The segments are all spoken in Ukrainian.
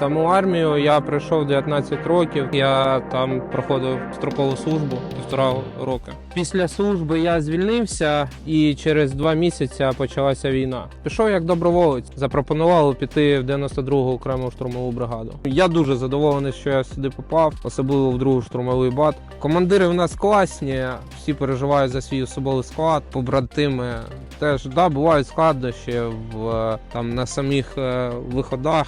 Саму армію я пройшов 19 років. Я там проходив строкову службу півтора роки. Після служби я звільнився, і через два місяці почалася війна. Пішов як доброволець. Запропонували піти в 92-гу окрему штурмову бригаду. Я дуже задоволений, що я сюди попав, особливо в другу штурмовий бат. Командири в нас класні, всі переживають за свій особовий склад, побратими. Теж да, бувають складнощі в там на самих е, виходах.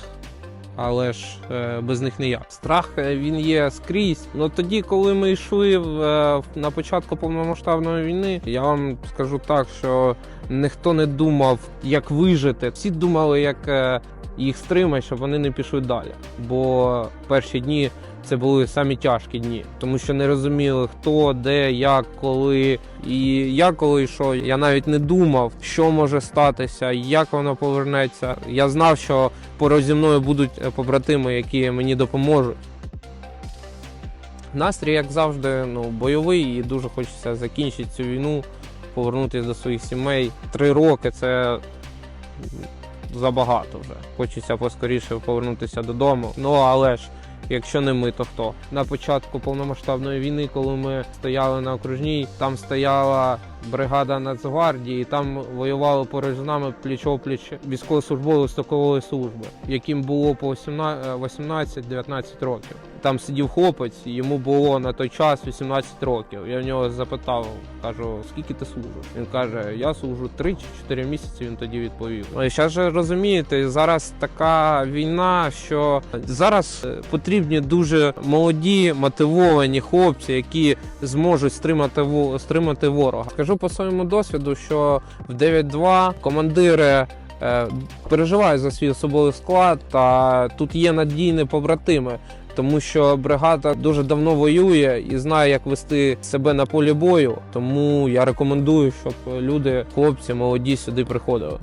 Але ж е, без них ніяк. Страх е, він є скрізь. Ну тоді, коли ми йшли е, на початку повномасштабної війни, я вам скажу так, що ніхто не думав, як вижити. Всі думали, як їх стримати, щоб вони не пішли далі. Бо перші дні це були самі тяжкі дні, тому що не розуміли, хто, де, як, коли. І я коли йшов, я навіть не думав, що може статися, як воно повернеться. Я знав, що поруч зі мною будуть е, побратими, які мені допоможуть. Настрій, як завжди, ну, бойовий, і дуже хочеться закінчити цю війну, повернутися до своїх сімей. Три роки це забагато вже. Хочеться поскоріше повернутися додому. Ну але ж. Якщо не ми, то хто? На початку повномасштабної війни, коли ми стояли на окружній, там стояла бригада Нацгвардії, там воювали поруч з нами пліч-опліч військовослужбовці строкової служби, яким було по 18-19 років. Там сидів хлопець, йому було на той час 18 років. Я в нього запитав, кажу, скільки ти служиш? Він каже, я служу 3 чи 4 місяці. Він тоді відповів. Ну, Зараз же розумієте, зараз така війна, що зараз е, потрібні дуже молоді, мотивовані хлопці, які зможуть стримати стримати ворога. Скажу по своєму досвіду, що в 9-2 командири. е, Переживають за свій особовий склад, та тут є надійні побратими, тому що бригада дуже давно воює і знає, як вести себе на полі бою. Тому я рекомендую, щоб люди, хлопці, молоді сюди приходили.